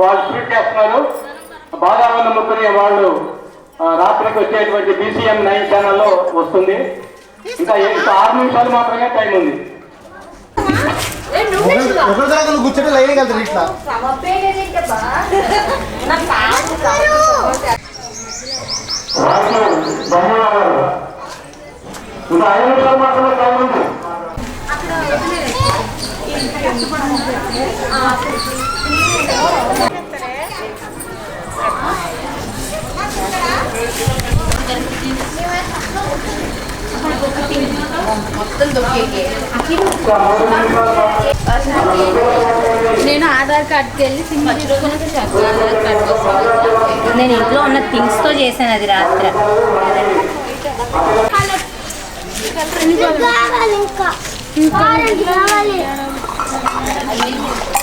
వాళ్ళు ట్రీట్ చేస్తున్నారు. బాదామ నమ్ముకునే వాళ్ళు ఆ, రాత్రికి వచ్చేటువంటి బీసీఎం నైన్ ఛానల్లో వస్తుంది. ఇంకా ఆరు నిమిషాలు మాత్రమే టైం ఉంది. కూర్చొని లైన్ వెళ్తారు ఇట్లా. ఇంకా ఐదు నిమిషాలు మాత్రమే టైం ఉంది. నేను ఆధార్ కార్డ్కి వెళ్ళి సిమ్ ఆధార్ కార్డ్ కోసం. నేను ఇంట్లో ఉన్న థింగ్స్తో చేశాను అది రాత్రి. కావాలి ఇంకా. కావాలి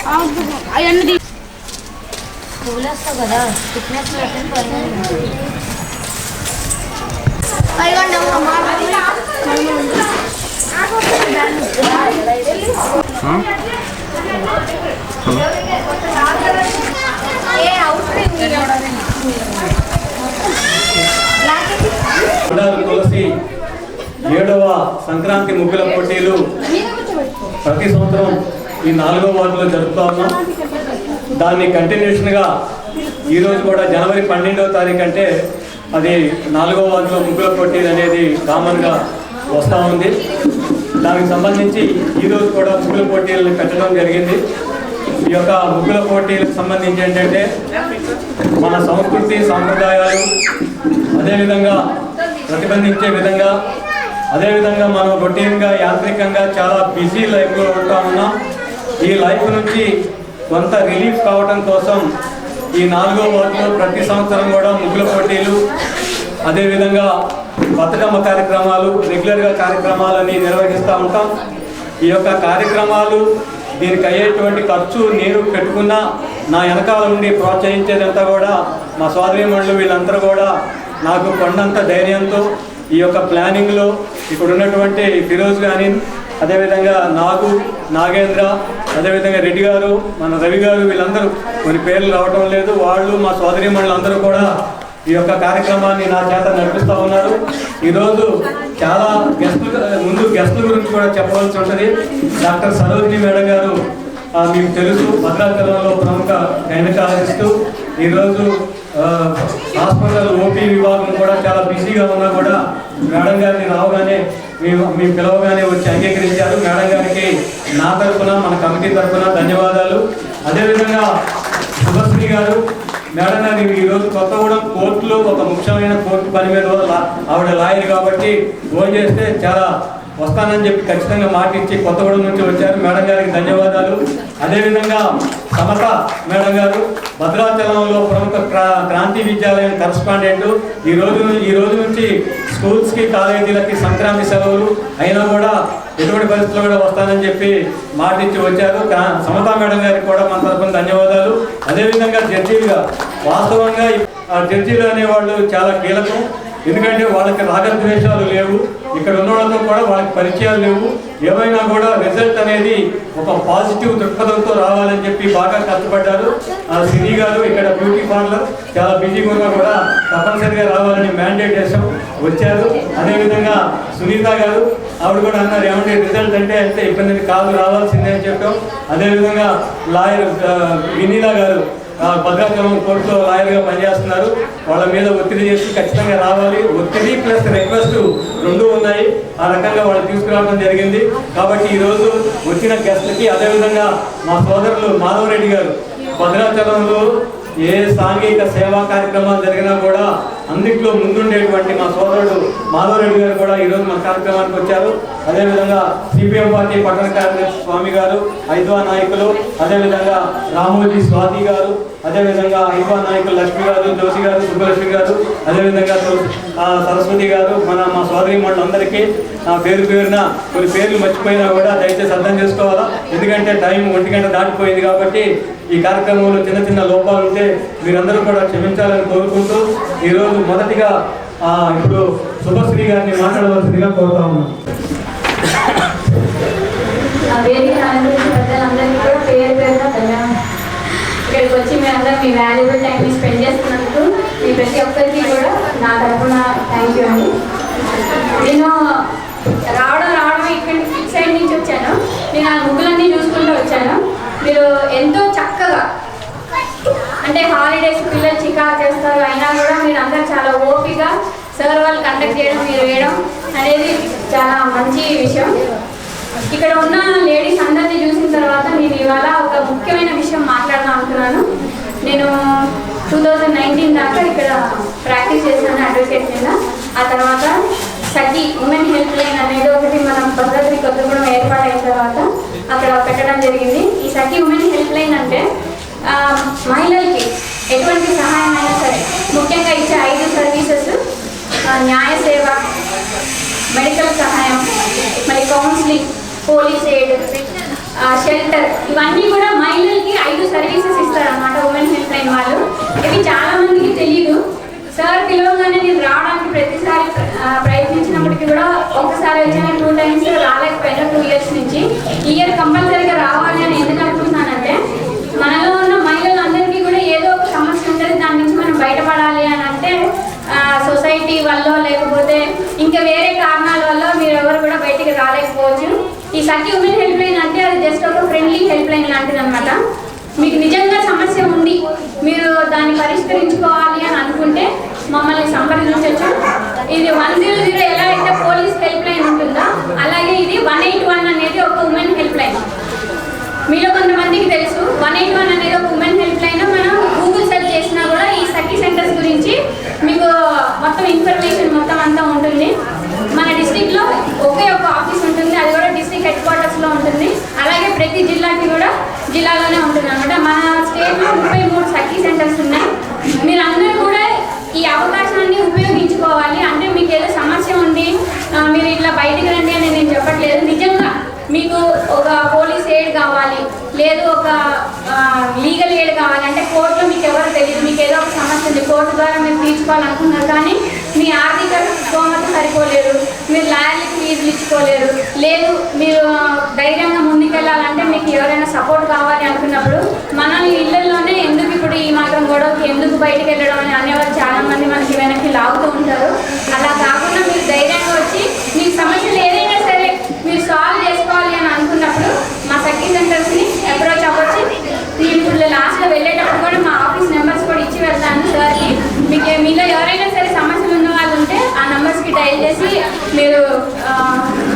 అవన్నీ పువ్వులు కదా ఫిట్నెస్ బండారు తులసి ఏడవ సంక్రాంతి ముగ్గుల పోటీలు ప్రతి సంవత్సరం ఈ నాలుగో వార్డులో జరుపుతా ఉన్నాం దాన్ని కంటిన్యూషన్గా ఈరోజు కూడా జనవరి పన్నెండవ తారీఖు అంటే అది నాలుగో వార్డులో ముగ్గుల పోటీలు అనేది కామన్గా వస్తూ ఉంది. దానికి సంబంధించి ఈరోజు కూడా ముగ్గుల పోటీలను పెట్టడం జరిగింది. ఈ యొక్క ముగ్గుల పోటీలకు సంబంధించి ఏంటంటే మన సంస్కృతి సాంప్రదాయాలు అదేవిధంగా ప్రతిబంధించే విధంగా అదేవిధంగా మనం రొటీన్గా యాంత్రికంగా చాలా బిజీ లైఫ్లో ఉంటా ఉన్నాం. ఈ లైఫ్ నుంచి కొంత రిలీఫ్ కావడం కోసం ఈ నాలుగో వార్డులో ప్రతి సంవత్సరం కూడా ముగ్గుల పోటీలు అదేవిధంగా బతుకమ్మ కార్యక్రమాలు రెగ్యులర్గా కార్యక్రమాలని నిర్వహిస్తూ ఉంటాం. ఈ యొక్క కార్యక్రమాలు దీనికి అయ్యేటువంటి ఖర్చు నేను పెట్టుకున్నా నా వెనకాల నుండి ప్రోత్సహించేదంతా కూడా మా సోదరీమణులు వీళ్ళందరూ కూడా నాకు కొండంత ధైర్యంతో ఈ యొక్క ప్లానింగ్లో ఇక్కడ ఉన్నటువంటి ఫిరోజ్ కానీ అదేవిధంగా నాగు నాగేంద్ర అదేవిధంగా రెడ్డి గారు మన రవి గారు వీళ్ళందరూ కొన్ని పేర్లు రావటం లేదు. వాళ్ళు మా సోదరి అందరూ కూడా ఈ యొక్క కార్యక్రమాన్ని నా చేత నడిపిస్తూ ఉన్నారు. ఈరోజు చాలా గెస్టులు ముందు గెస్టుల గురించి కూడా చెప్పవలసి ఉంటుంది. డాక్టర్ సరోజిని మేడం గారు మీకు తెలుసు భద్రాచలంలో ప్రముఖ గైనకాలజిస్టు. ఈరోజు హాస్పిటల్ ఓపీ విభాగం కూడా చాలా బిజీగా ఉన్నా కూడా మేడం గారిని రావగానే మీ మీ పిలవగానే వచ్చి అంగీకరించారు. మేడం గారికి నా తరఫున మన కమిటీ తరఫున ధన్యవాదాలు. అదేవిధంగా శుభశ్రీ గారు మేడం గారు ఈరోజు రోజు కొత్తగూడెం కోర్టులో ఒక ముఖ్యమైన కోర్టు పని మీద ఆవిడ లాయర్ కాబట్టి ఫోన్ చేస్తే చాలా వస్తానని చెప్పి ఖచ్చితంగా మాట ఇచ్చి కొత్తగూడెం నుంచి వచ్చారు. మేడం గారికి ధన్యవాదాలు. అదేవిధంగా సమత మేడం గారు భద్రాచలంలో ప్రముఖ క్రా- క్రాంతి విద్యాలయం కరస్పాండెంట్. ఈ రోజు ఈ రోజు నుంచి స్కూల్స్కి కాలేజీలకి సంక్రాంతి సెలవులు. అయినా కూడా ఎటువంటి పరిస్థితుల్లో కూడా వస్తానని చెప్పి మాట ఇచ్చి వచ్చారు. సమతా మేడం గారికి కూడా మన తరఫున ధన్యవాదాలు. అదేవిధంగా జడ్జీలుగా వాస్తవంగా జడ్జీలు అనేవాళ్ళు చాలా కీలకం. ఎందుకంటే వాళ్ళకి రాగద్వేషాలు లేవు. ఇక్కడ ఉన్నవాళ్ళతో కూడా వాళ్ళకి పరిచయాలు లేవు. ఏమైనా కూడా రిజల్ట్ అనేది ఒక పాజిటివ్ దృక్పథంతో రావాలని చెప్పి బాగా కష్టపడ్డారు. ఆ సిరి గారు ఇక్కడ బ్యూటీ పార్లర్ చాలా బిజీగా ఉన్నా కూడా తప్పనిసరిగా రావాలని మ్యాండేట్ చేసాం వచ్చారు. అదేవిధంగా సునీత గారు ఆవిడ కూడా అన్నారు ఏమంటే రిజల్ట్ అంటే అంతే ఇబ్బంది కాదు రావాల్సిందే అని చెప్పాం. అదేవిధంగా లాయర్ వినీలా గారు భద్రాచలం కోర్టులో లాయర్గా పనిచేస్తున్నారు. వాళ్ళ మీద ఒత్తిడి చేసి ఖచ్చితంగా రావాలి. ఒత్తిడి ప్లస్ రిక్వెస్ట్ రెండు ఉన్నాయి. ఆ రకంగా వాళ్ళు తీసుకురావడం జరిగింది. కాబట్టి ఈరోజు వచ్చిన గెస్ట్లకి అదేవిధంగా మా సోదరులు మాధవరెడ్డి గారు భద్రాచలంలో ఏ సాంఘిక సేవా కార్యక్రమాలు జరిగినా కూడా అందుట్లో ముందుండేటువంటి మా సోదరుడు మాధవరెడ్డి గారు కూడా ఈరోజు మా కార్యక్రమానికి వచ్చారు. అదేవిధంగా సిపిఎం పార్టీ పట్టణ కార్యదర్శి స్వామి గారు ఐద్వా నాయకులు అదేవిధంగా రామోజీ స్వాతి గారు అదేవిధంగా ఐద్వా నాయకులు లక్ష్మి గారు జోషి గారు సుబ్బలక్ష్మి గారు అదేవిధంగా సరస్వతి గారు మన మా సోదరి మండలందరికీ నా పేరు పేరున కొన్ని పేర్లు మర్చిపోయినా కూడా దయచేసి అర్థం చేసుకోవాలా? ఎందుకంటే టైం ఒంటి గంట దాటిపోయింది కాబట్టి ఈ కార్యక్రమంలో చిన్న చిన్న లోపాలు ఉంటే మీరందరూ కూడా క్షమించాలని కోరుకుంటూ ఈరోజు మొదటిగా ఇప్పుడు శుభశ్రీ గారిని మాట్లాడవలసిందిగా కోరుతా ఉన్నాను. కూడా ఇక్కడికి వచ్చి మీ అందరం మీ వాల్యుబుల్ టైంని స్పెండ్ చేస్తున్నందుకు మీ ప్రతి ఒక్కరికి కూడా నా తరఫున థ్యాంక్ యూ అండి. నేను రావడం రావడం ఇక్కడ ఇటు సైడ్ నుంచి వచ్చాను. నేను ఆ ముగ్గులన్నీ చూసుకుంటూ వచ్చాను. మీరు ఎంతో చక్కగా అంటే హాలిడేస్ పిల్లలు చికా చేస్తారు అయినా కూడా మీరు అందరు చాలా ఓపిక సార్ వాళ్ళు కండక్ట్ చేయడం మీరు వేయడం అనేది చాలా మంచి విషయం. ఇక్కడ ఉన్న లేడీస్ అందరినీ చూసిన తర్వాత నేను ఇవాళ ఒక ముఖ్యమైన విషయం మాట్లాడదాం అనుకున్నాను. నేను టూ థౌజండ్ నైన్టీన్ దాకా ఇక్కడ ప్రాక్టీస్ చేశాను అడ్వకేట్ మీద. ఆ తర్వాత సఖీ ఉమెన్ హెల్ప్ లైన్ అనేది ఒకటి మనం భద్రాద్రి కొత్తగూడెం ఏర్పాటైన తర్వాత అక్కడ పెట్టడం జరిగింది ఈ సఖి ఉమెన్ హెల్ప్ లైన్ అంటే ఆ, మహిళలకి ఎటువంటి సహాయం అయినా సరే ముఖ్యంగా ఇచ్చే ఐదు సర్వీసెస్ ఆ, న్యాయ సేవ మెడికల్ సహాయం మరి కౌన్సిలింగ్ పోలీస్ ఎయిడ్ సెంటర్. ఇవన్నీ కూడా మహిళలకి ఐదు సర్వీసెస్ ఇస్తారనమాట ఉమెన్స్ హెల్ప్ లైన్ వాళ్ళు. ఇవి చాలా మందికి తెలియదు సార్ పిలవగానే నేను రావడానికి ప్రతిసారి ప్రయత్నించినప్పటికీ కూడా ఒకసారి వచ్చిన టూ టైమ్స్ రాలేకపోయినా టూ ఇయర్స్ నుంచి. ఈ ఇయర్ కంపల్సరీగా రావాలి అని ఎందుకు అనుకుంటున్నానంటే మనలో ఉన్న మహిళలందరికీ కూడా ఏదో ఒక సమస్య ఉంటుంది దాని నుంచి మనం బయటపడాలి అని అంటే సొసైటీ వల్ల లేకపోతే ఇంకా వేరే కారణాల వల్ల మీరు ఎవరు కూడా బయటికి రాలేకపోవచ్చు. ఈ సఖి ఉమెన్ హెల్ప్ లైన్ అంటే అది జస్ట్ ఒక ఫ్రెండ్లీ హెల్ప్ లైన్ లాంటిది అనమాట మీకు నిజంగా సమస్య ఉంది మీరు దాన్ని పరిష్కరించుకోవాలి అని అనుకుంటే మమ్మల్ని సంప్రదించవచ్చు ఇది వన్ జీరో జీరో ఎలా అయితే పోలీస్ హెల్ప్ లైన్ ఉంటుందో అలాగే ఇది వన్ ఎయిట్ వన్ అనేది ఒక ఉమెన్ హెల్ప్ లైన్ మీలో కొంతమందికి తెలుసు వన్ ఎయిట్ వన్ అనేది ఒక ఉమెన్ హెల్ప్ లైన్ మనం గూగుల్ సెర్చ్ చేసినా కూడా ఈ సఖీ సెంటర్స్ గురించి మీకు మొత్తం ఇన్ఫర్మేషన్ మొత్తం అంతా ఉంటుంది. మన డిస్టిక్లో ఒకే ఒక ఆఫీస్ ఉంటుంది అది కూడా డిస్టిక్ హెడ్ క్వార్టర్స్లో ఉంటుంది. అలాగే ప్రతి జిల్లాకి కూడా జిల్లాలోనే ఉంటుంది అనమాట మన స్టేట్లో ముప్పై మూడు సఖీ సెంటర్స్ ఉన్నాయి. మీరందరూ కూడా ఈ అవకాశాన్ని ఉపయోగించుకోవాలి. అంటే మీకు ఏదో సమస్య ఉంది మీరు ఇట్లా బయటికి రండి అని నేను చెప్పట్లేదు. నిజంగా మీకు ఒక పోలీస్ ఎయిడ్ కావాలి లేదు ఒక లీగల్ ఎయిడ్ కావాలి అంటే కోర్టు తెలియదు. మీకు ఏదో ఒక సమస్య ఉంది కోర్టు ద్వారా మీరు తీర్చుకోవాలనుకున్నారు కానీ మీ ఆర్థిక స్తోమత సరిపోలేరు మీరు లాయర్లకి ఫీజులు ఇచ్చుకోలేరు లేదు మీరు ధైర్యంగా ముందుకెళ్ళాలంటే మీకు ఎవరైనా సపోర్ట్ కావాలి అనుకున్నప్పుడు మనల్ని ఇళ్ళలోనే ఎందుకు ఇప్పుడు ఈ మాత్రం గొడవకి ఎందుకు బయటకు వెళ్ళడం అని అనేవారు చాలా మంది మనకి వెనక్కి లాగుతూ ఉంటారు. అలా కాకుండా మీరు ధైర్యంగా వచ్చి మీ సమస్యలు ఏదైనా సరే మీరు సాల్వ్ చేసుకోవాలి అని అనుకున్నప్పుడు మా సఖీ సెంటర్స్ని అప్రోచ్ అవ్వచ్చు. ఇప్పుడు లాస్ట్లో వెళ్ళే కూడా మా ఆఫీస్ నెంబర్స్ కూడా ఇచ్చి వెళ్తాను సార్కి మీకు మీలో ఎవరైనా సరే సమస్యలు ఉన్న వాళ్ళు ఉంటే ఆ నెంబర్స్కి డైల్ చేసి మీరు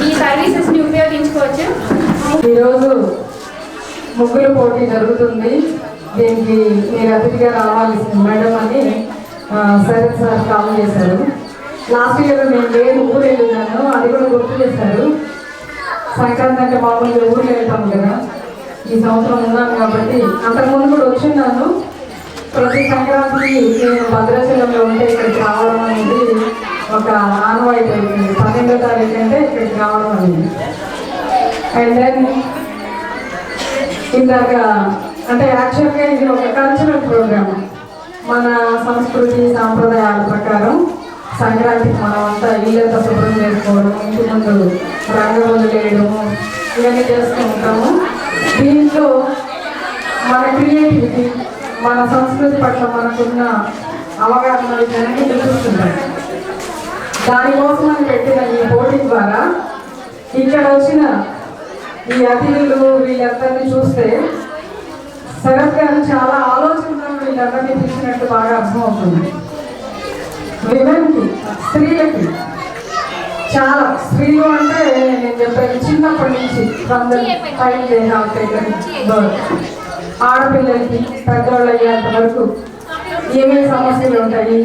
ఈ సర్వీసెస్ని ఉపయోగించుకోవచ్చు. ఈరోజు ముగ్గుల పోటీ జరుగుతుంది. దీనికి మీరు అతిథిగా రావాల్సింది మేడం అని సరే సార్ కాల్ చేశారు. లాస్ట్ ఇయర్ నేను వేరు ఊరు వెళ్ళినాను. అది కూడా గుర్తు చేశారు. సంక్రాంతి అంటే మామూలుగా ఊరు వెళ్తాం కదా. ఈ సంవత్సరం ఉన్నాను కాబట్టి అంతకుముందు కూడా వచ్చిన్నాను ప్రతి సంక్రాంతికి నేను భద్రాచలంలో ఉంటే ఇక్కడికి రావడం అనేది ఒక ఆనవాయితీ. అవుతుంది పన్నెండో తారీఖు అంటే ఇక్కడికి రావడం అనేది. అండ్ దెన్ ఇందాక అంటే యాక్చువల్గా ఇది ఒక కల్చరల్ ప్రోగ్రామ్ మన సంస్కృతి సాంప్రదాయాల ప్రకారం సంక్రాంతికి మనం అంతా ఇల్లంతా శుభ్రం చేసుకోవడం ఇంటి ముందు రంగవల్లు వేయడము ఇవన్నీ చేస్తూ ఉంటాము. దీంట్లో మన క్రియేటివిటీ మన సంస్కృతి పట్ల మనకున్న అవగాహన జనాన్ని చూపిస్తుంటాం దానికోసం పెట్టిన ఈ పోటీ ద్వారా ఇక్కడ వచ్చిన ఈ అతిథులు వీళ్ళందరినీ చూస్తే శరత్ గారు చాలా ఆలోచనలను వీళ్ళందరినీ తీసినట్టు బాగా అర్థమవుతుంది విమెన్కి స్త్రీలకి చాలా స్త్రీలు అంటే నేను చెప్పాను చిన్నప్పటి నుంచి from the time. ఆడపిల్లలకి పెద్దవాళ్ళు అయ్యేంత వరకు ఏమేమి సమస్యలు ఉంటాయి?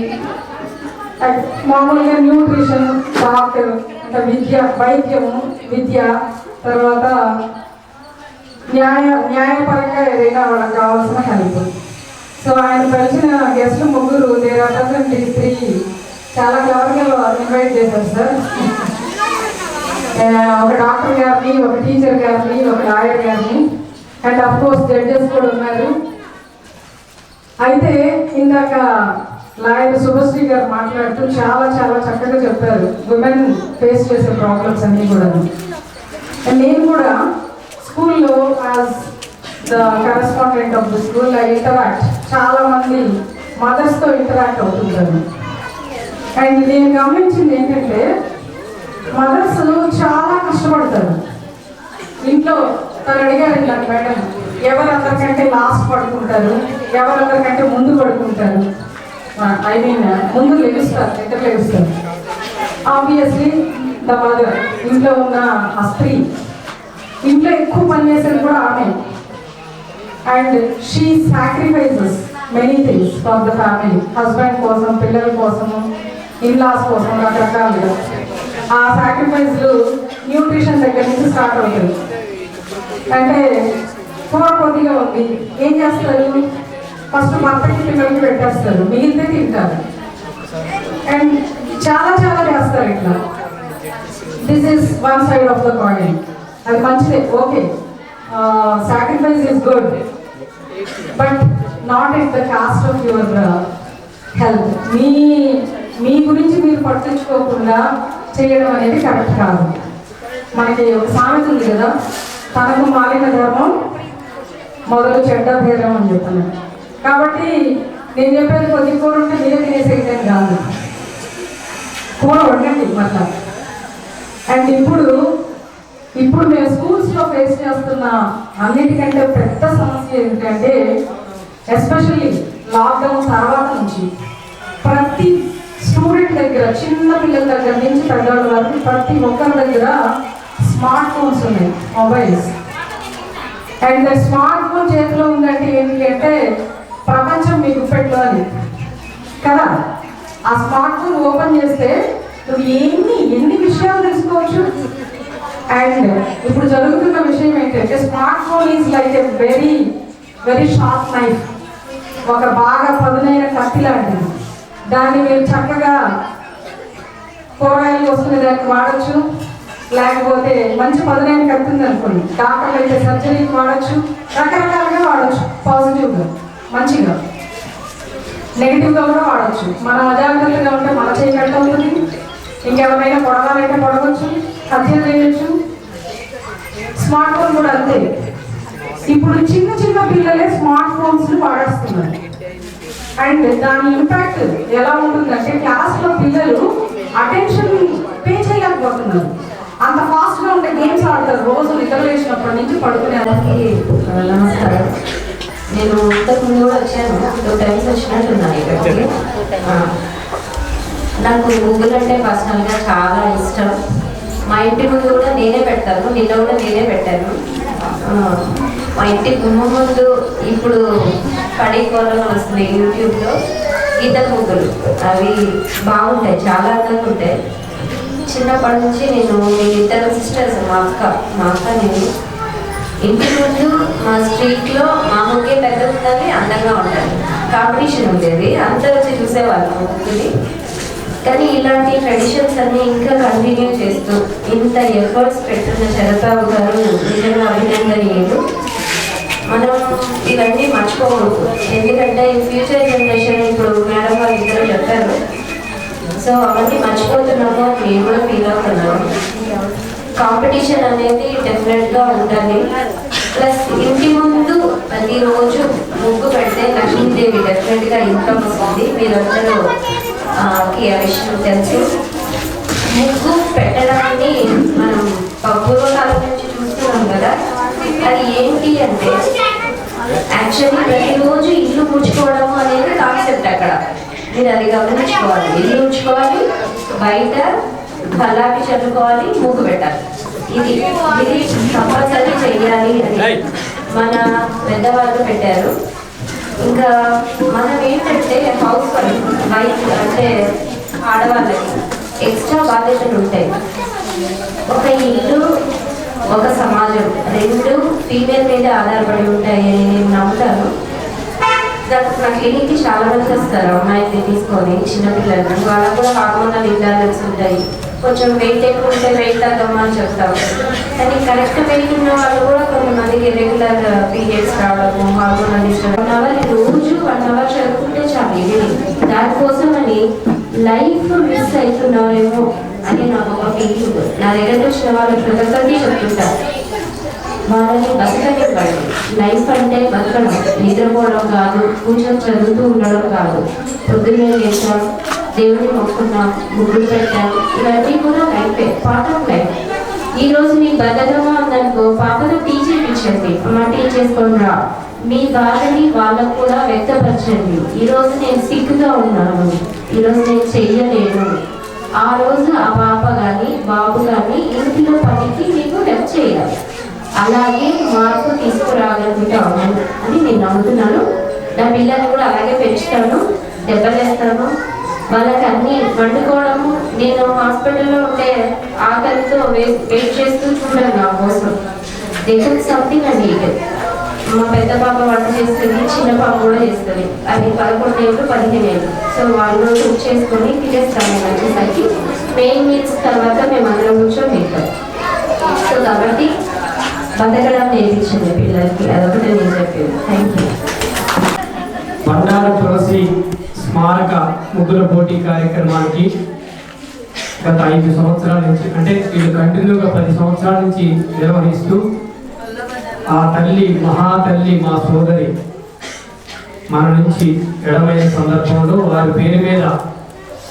మామూలుగా న్యూట్రిషన్ డాక్టర్ అంటే విద్య వైద్యము విద్య తర్వాత న్యాయ న్యాయపరంగా ఏదైనా వాళ్ళకి కావాల్సిన హెల్ప్. సో ఆయన కలిసిన గెస్ట్ ముగ్గురు దేర్ రిప్రజెంట్ త్రీ చాలా క్లవర్గా ఇన్వైట్ చేశారు సార్ ఒక డాక్టర్ గారిని ఒక టీచర్ గారిని ఒక లాయర్ గారిని. అండ్ అఫ్ కోర్స్ జడ్జెస్ కూడా ఉన్నారు. అయితే ఇందాక లాయర్ శుభశ్రీ గారు మాట్లాడుతూ చాలా చాలా చక్కగా చెప్పారు. ఉమెన్ ఫేస్ చేసే ప్రాబ్లమ్స్ అన్నీ కూడా అండ్ నేను కూడా స్కూల్లో as the correspondent of the school I interact చాలా మంది మదర్స్తో ఇంటరాక్ట్ అవుతుంటాను అండ్ నేను గమనించింది ఏంటంటే మదర్స్ చాలా కష్టపడతారు. ఇంట్లో తను అడిగారు నాకు మేడం. ఎవరందరికంటే లాస్ట్ పడుకుంటారు ఎవరందరికంటే ముందు పడుకుంటారు? ఐ మీన్ ముందు లెగుస్తారు నిద్ర లెగుస్తారు ఆబ్వియస్లీ ద మదర్ ఇంట్లో ఉన్న ఆ స్త్రీ ఇంట్లో ఎక్కువ పని చేసేది కూడా ఆమె. And she sacrifices many things for the family husband కోసం పిల్లల కోసము ఇన్లాస్ కోసం రకరకాలుగా. ఆ సాక్రిఫైస్లు న్యూట్రిషన్ దగ్గర నుంచి స్టార్ట్ అవుతుంది అంటే కూర కొద్దిగా ఉంది. ఏం చేస్తారు? ఫస్ట్ భర్తకి పిల్లలకి పెట్టేస్తారు. మిగిలితే తింటారు. అండ్ చాలా చాలా చేస్తారు ఇట్లా. This is one side of the coin అది మంచిదే. Okay sacrifice is good but not it the cost of your health మీ మీ గురించి మీరు పట్టించుకోకుండా చేయడం అనేది కరెక్ట్ కాదు. మనకి ఒక సామెత ఉంది కదా తనకు మాలిన ధర్మం మొదలు చెడ్డ భేదం అని చెప్తున్నాను కాబట్టి నేను చెప్పేది కొద్ది కూర ఉంటే మీరే తినేసేయడం కాదు కూర వండండి మళ్ళా. అండ్ ఇప్పుడు ఇప్పుడు మేము స్కూల్స్లో ఫేస్ చేస్తున్న అన్నిటికంటే పెద్ద సమస్య ఏంటంటే ఎస్పెషల్లీ లాక్డౌన్ తర్వాత నుంచి ప్రతి స్టూడెంట్ దగ్గర చిన్న పిల్లల దగ్గర నుంచి పెద్దవాళ్ళ వరకు ప్రతి ఒక్కరి దగ్గర స్మార్ట్ ఫోన్స్ ఉన్నాయి మొబైల్స్. అండ్ స్మార్ట్ ఫోన్ చేతిలో ఉందంటే ఏంటి అంటే ప్రపంచం మీ గుప్పెట్లో అని కదా? ఆ స్మార్ట్ ఫోన్ ఓపెన్ చేస్తే నువ్వు ఎన్ని ఎన్ని విషయాలు తెలుసుకోవచ్చు? అండ్ ఇప్పుడు జరుగుతున్న విషయం ఏంటంటే smartphone is like a very very sharp knife. ఒక బాగా పదునైన కత్తి లాంటిది. దాన్ని మీరు చక్కగా కూరగాయలు వస్తున్న దానికి వాడచ్చు. లేకపోతే మంచి పదునైన కడుతుంది అనుకోండి. డాక్టర్లు అయితే సర్జరీకి వాడచ్చు రకరకాలుగా వాడచ్చు. పాజిటివ్గా మంచిగా. నెగిటివ్గా కూడా వాడచ్చు. మనం అజాగ్రత్తగా ఉంటే మన చేయి ఉంటుంది. ఇంకెవరైనా పొడవాలంటే పొడవచ్చు హత్యలు చేయొచ్చు స్మార్ట్ ఫోన్ కూడా అంతే. ఇప్పుడు చిన్న చిన్న పిల్లలే స్మార్ట్ ఫోన్స్ వాడేస్తున్నారు. అండ్ దాని ఇంపాక్ట్ ఎలా ఉంటుందంటే క్లాస్లో పిల్లలు అటెన్షన్ పే చేయలేకపోతున్నారు. అంత ఫాస్ట్గా ఉండే గేమ్స్ ఆడతారు. రోజు నిద్ర లేచినప్పటి నుంచి పడుకునే వాళ్ళకి నమస్కారం. నేను ఇంతకు ముందు కూడా వచ్చాను. టూ టైమ్స్ వచ్చినట్టున్నాను ఇక్కడికి నాకు గూగుల్ అంటే పర్సనల్గా చాలా ఇష్టం. మా ఇంటి ముందు కూడా నేనే పెడతాను. నిన్న కూడా నేనే పెట్టాను. మా ఇంటి గుమ్మ ముందు ఇప్పుడు పడే కోరలు వస్తున్నాయి. యూట్యూబ్లో గీత ముగ్గులు. అవి బాగుంటాయి. చాలా అందంగా ఉంటాయి. చిన్నప్పటి నుంచి నేను మీ ఇద్దరు సిస్టర్స్ మా అక్క మా అక్క నేను. ఇంటి ముందు మా స్ట్రీట్లో మా ముగ్గే పెద్ద ఉండాలి అందంగా ఉండాలి. కాంపిటీషన్ ఉండేది అందరూ వచ్చి చూసేవాళ్ళు మా కానీ ఇలాంటి ట్రెడిషన్స్ అన్నీ ఇంకా కంటిన్యూ చేస్తూ ఇంత ఎఫర్ట్స్ పెట్టున్న చరబాబు గారు నిజంగా అభినందనీయులు. మనం ఇవన్నీ మర్చిపోకూడదు. ఎందుకంటే ఈ ఫ్యూచర్ జనరేషన్ ఇప్పుడు మేడం వాళ్ళు ఇద్దరు చెప్పారు. సో అవన్నీ మర్చిపోతున్నాము మేము నేను కూడా ఫీల్ అవుతున్నాను కాంపిటీషన్ అనేది డెఫినెట్గా ఉండాలి. ప్లస్ ఇంటి ముందు ప్రతిరోజు ముగ్గు పెడితే లక్ష్మీదేవి డెఫినెట్గా ఇన్కమ్ వస్తుంది. మీరందరూ ఆ, విషయం తెలుసు. ముగ్గు పెట్టడాన్ని మనం పూర్వకాలం నుంచి చూస్తున్నాం కదా. అది ఏంటి అంటే యాక్చువల్లీ ప్రతిరోజు ఇల్లు ముడుచుకోవడం అనేది కాన్సెప్ట్ అక్కడ. మీరు అది గమనించుకోవాలి. ఇల్లు ఉంచుకోవాలి బయట కల్లాపి చల్లుకోవాలి ముగ్గు పెట్టాలి. ఇది ఇది కంపల్సరీ చెయ్యాలి అని మన పెద్దవాళ్ళు పెట్టారు. ఇంకా మనం ఏంటంటే హౌస్ వైఫ్ వైఫ్ అంటే ఆడవాళ్ళకి ఎక్స్ట్రా బాధ్యతలు ఉంటాయి. ఒక ఇల్లు ఒక సమాజం రెండు ఫీమేల్ మీద ఆధారపడి ఉంటాయి అని నేను నమ్ముతాను. నాకు నా క్లినిక్కి చాలా మంది వస్తారు అమ్మాయిని తీసుకొని చిన్నపిల్లలు వాళ్ళకు కూడా హార్మోనల్ ఇంబ్యాలెన్స్ ఉంటాయి. కొంచెం వెయిట్ ఎక్కువ ఉంటే వెయిట్ తగ్గమని చెప్తాం కానీ కరెక్ట్ వెయిట్ ఉన్న వాళ్ళు కూడా కొంతమందికి రెగ్యులర్ పీరియడ్స్ రావడము హార్మోన్ డిస్టర్బ్ వన్ అవర్ రోజు వన్ అవర్ చదువుకుంటే చాలు ఇది. దానికోసం అని లైఫ్ మిస్ అవుతున్నారేమో అని నాకు ఒక ఫీలింగ్ నా దగ్గర వచ్చిన వాళ్ళు ప్రతి ఒక్కరికి చెప్తుంటారు. వాళ్ళని బతకనివ్వండి. లైఫ్ అంటే బతకడం. నిద్రపోవడం కాదు కూర్చొని చదువుతూ ఉండడం కాదు. పొద్దున్నే లేచాం దేవుని మొక్కున్నాం ముగ్గులు పెట్టాం ఇవన్నీ కూడా లైఫే పార్ట్ ఆఫ్ లైఫ్ ఈ రోజు మీకు బద్దకంగా ఉందనుకో పాపను టీచర్ ఇచ్చేసి అమ్మ టీ రా. మీ బాధని వాళ్ళకు కూడా వ్యక్తపరచండి. ఈరోజు నేను సిగ్గుగా ఉన్నాను. ఈరోజు నేను చెయ్యలేను. ఆ రోజు ఆ పాప కానీ బాబు కానీ ఇంటిలో పనికి మీకు హెల్ప్ చేయాలి. అలాగే మార్పు తీసుకురాగలుగుతాను అని నేను నమ్ముతున్నాను. నా పిల్లల్ని కూడా అలాగే పెంచుతాను దెబ్బలేస్తాను వాళ్ళకి అన్ని వండుకోవడము నేను హాస్పిటల్లో ఉండే ఆకలితో వెయిట్ చేస్తూ చూడను నా కోసం. దేశం సంథింగ్ అండి మా పెద్ద పాప వంట చేస్తుంది చిన్న పాప కూడా చేస్తుంది. అది పదకొండు ఏళ్ళు పదిహేను ఏళ్ళు. సో వాళ్ళు కుక్ చేసుకొని తినేస్తాం మేము వచ్చేసరికి మెయిన్ మీల్స్ తర్వాత మేము అందరం కూర్చొని తింటాం. సో కాబట్టి బతకడం నేర్పించింది పిల్లలకి. అదొకటి నేను చెప్పేది. థ్యాంక్ యూ బండారు తులసి స్మారక ముగ్గుల పోటీ కార్యక్రమానికి గత ఐదు సంవత్సరాల నుంచి అంటే వీళ్ళు కంటిన్యూగా పది సంవత్సరాల నుంచి నిర్వహిస్తూ ఆ తల్లి మహాతల్లి మా సోదరి మన నుంచి ఎడమైన సందర్భంలో వారి పేరు మీద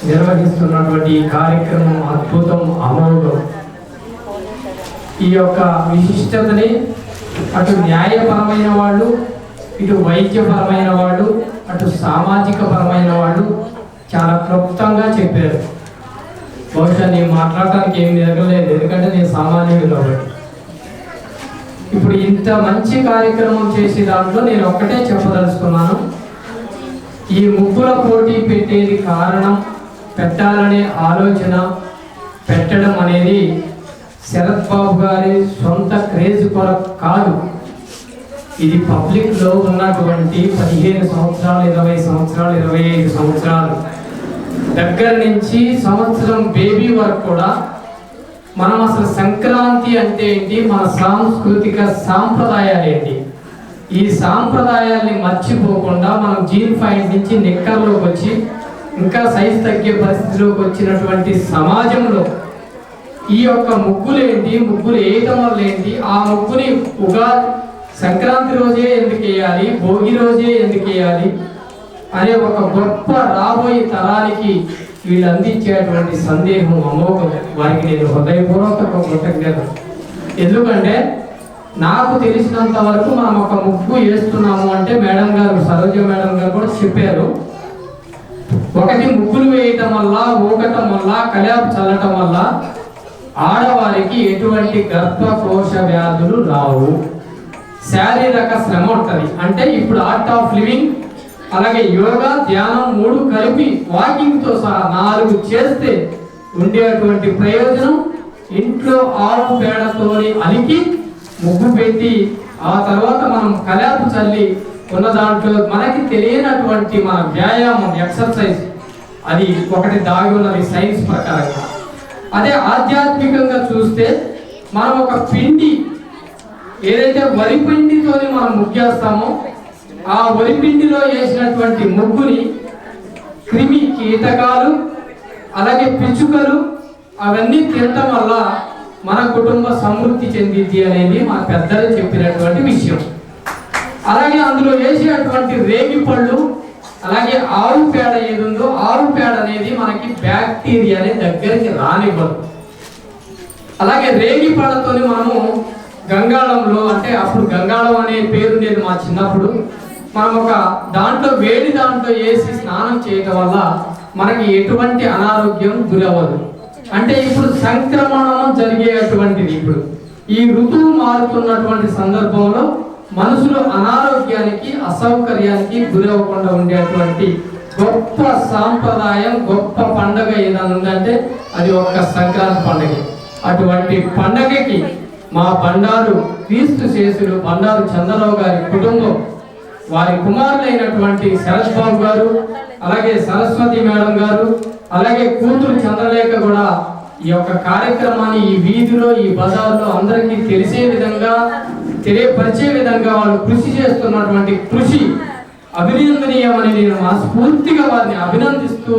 నిర్వహిస్తున్నటువంటి ఈ కార్యక్రమం అద్భుతం అమోఘం. ఈ యొక్క విశిష్టతని అటు న్యాయపరమైన వాళ్ళు ఇటు వైద్యపరమైన వాళ్ళు అటు సామాజిక పరమైన వాళ్ళు చాలా క్లుప్తంగా చెప్పారు. బహుశా నేను మాట్లాడటానికి ఏమి ఎదగలేదు ఎందుకంటే నేను సామాన్యుడు కాబట్టి. ఇప్పుడు ఇంత మంచి కార్యక్రమం చేసే దాంట్లో నేను ఒక్కటే చెప్పదలుచుకున్నాను. ఈ ముగ్గుల పోటీ పెట్టేది కారణం పెట్టాలనే ఆలోచన పెట్టడం అనేది శరత్ బాబు గారి సొంత క్రేజ్ కొరకు కాదు. ఇది పబ్లిక్లో ఉన్నటువంటి పదిహేను సంవత్సరాలు ఇరవై సంవత్సరాలు ఇరవై ఐదు సంవత్సరాలు. దగ్గర నుంచి సంవత్సరం బేబీ వరకు కూడా మనం అసలు సంక్రాంతి అంటే ఏంటి? మన సాంస్కృతిక సాంప్రదాయాలు ఏంటి? ఈ సాంప్రదాయాల్ని మర్చిపోకుండా మనం జీన్ పాయింట్ నుంచి నిక్కర్లోకి వచ్చి ఇంకా సైజ్ తగ్గే పరిస్థితిలోకి వచ్చినటువంటి సమాజంలో ఈ యొక్క ముగ్గులు ఏంటి? ముగ్గులు వేయటం వల్ల ఏంటి? ఆ ముగ్గుని ఉగాది సంక్రాంతి రోజే ఎందుకు వేయాలి? భోగి రోజే ఎందుకు వేయాలి? అనే ఒక గొప్ప రాబోయే తరానికి వీళ్ళు అందించేటువంటి సందేహం అమోఘం వారికి నేను హృదయపూర్వక కృతజ్ఞత ఎందుకంటే నాకు తెలిసినంత వరకు మనం ఒక ముగ్గు వేస్తున్నాము అంటే మేడం గారు సరోజ మేడం గారు కూడా చెప్పారు. ఒకటి ముగ్గులు వేయటం వల్ల ఊకటం వల్ల కళ్యాపు చల్లటం వల్ల ఆడవారికి ఎటువంటి గర్భకోశ వ్యాధులు రావు. శారీరక శ్రమ ఉంటుంది. అంటే ఇప్పుడు ఆర్ట్ ఆఫ్ లివింగ్ అలాగే యోగా ధ్యానం మూడు కలిపి వాకింగ్తో సహా నాలుగు చేస్తే ఉండేటువంటి ప్రయోజనం ఇంట్లో ఆవు పేడతోని అలికి ముగ్గు పెట్టి ఆ తర్వాత మనం కలాపు చల్లి ఉన్న దాంట్లో మనకి తెలియనటువంటి మన వ్యాయామం ఎక్సర్సైజ్ అది ఒకటి దాగి ఉన్నది సైన్స్ ప్రకారంగా. అదే ఆధ్యాత్మికంగా చూస్తే మనం ఒక పిండి ఏదైతే వరి పిండితోని మనం ముగ్గేస్తామో ఆ వరి పిండిలో వేసినటువంటి ముగ్గుని క్రిమి కీటకాలు అలాగే పిచ్చుకలు అవన్నీ తినటం వల్ల మన కుటుంబ సమృద్ధి చెందిద్ది అనేది మా పెద్దలు చెప్పినటువంటి విషయం. అలాగే అందులో వేసేటువంటి రేగి పళ్ళు అలాగే ఆవు పేడ ఏది ఉందో ఆవు పేడ అనేది మనకి బ్యాక్టీరియాని దగ్గరికి రానివ్వదు. అలాగే రేగి పళ్ళతో మనము గంగాళంలో అంటే అప్పుడు గంగాళం అనే పేరు ఉండేది మా చిన్నప్పుడు మనం ఒక దాంట్లో వేడి దాంట్లో వేసి స్నానం చేయటం వల్ల మనకి ఎటువంటి అనారోగ్యం గురవ్వదు. అంటే ఇప్పుడు సంక్రమణం జరిగేటువంటిది ఇప్పుడు. ఈ ఋతువు మారుతున్నటువంటి సందర్భంలో మనుషులు అనారోగ్యానికి అసౌకర్యానికి గురవ్వకుండా ఉండేటువంటి గొప్ప సాంప్రదాయం గొప్ప పండగ ఏదైనా ఉందంటే అది ఒక సంక్రాంతి పండగ. అటువంటి పండగకి మా బండారు క్రీస్తు శేషులు బండారు చంద్రరావు గారి కుటుంబం వారి కుమారులైనటువంటి శరత్ బాబు గారు అలాగే సరస్వతి మేడం గారు అలాగే కూతురు చంద్రలేఖ కూడా ఈ యొక్క కార్యక్రమాన్ని ఈ వీధిలో ఈ బజార్లో అందరికీ తెలిసే విధంగా తెలియపరిచే విధంగా వాళ్ళు కృషి చేస్తున్నటువంటి కృషి అభినందనీయమని నేను మనస్ఫూర్తిగా వారిని అభినందిస్తూ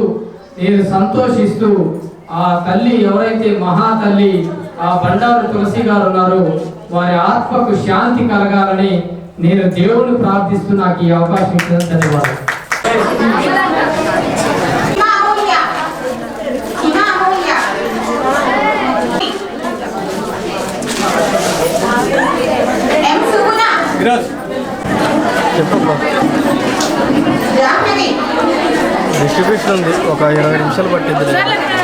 నేను సంతోషిస్తూ ఆ తల్లి ఎవరైతే మహా తల్లి ఆ బండారు తులసి గారు ఉన్నారో. వారి ఆత్మకు శాంతి కలగాలని నేను దేవుని ప్రార్థిస్తూ నాకు ఈ అవకాశం ఇచ్చిన ధన్యవాదాలు. డిస్ట్రిబ్యూషన్ ఉంది. ఒక ఇరవై నిమిషాలు పట్టింది.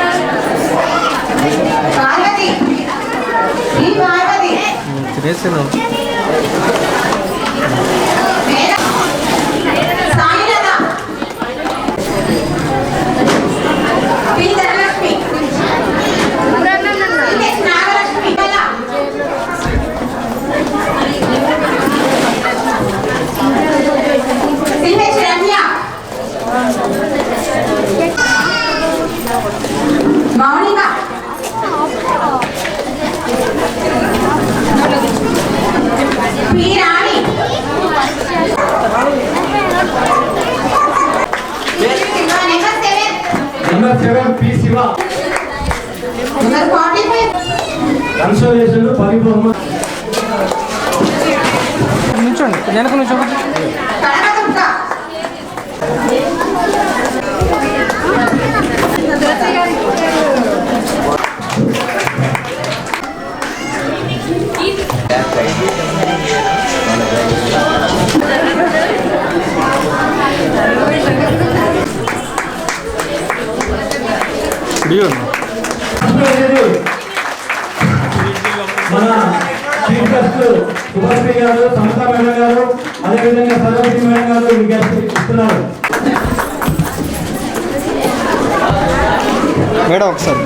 తినేసాను మౌనిక వెనక నుంచోండి కనకదుర్గ మన చీఫ్ గారు సమత మేడం గారు అదేవిధంగా సరస్వతి మేడం గారు ఈ ఇస్తున్నారు. మేడం ఒకసారి.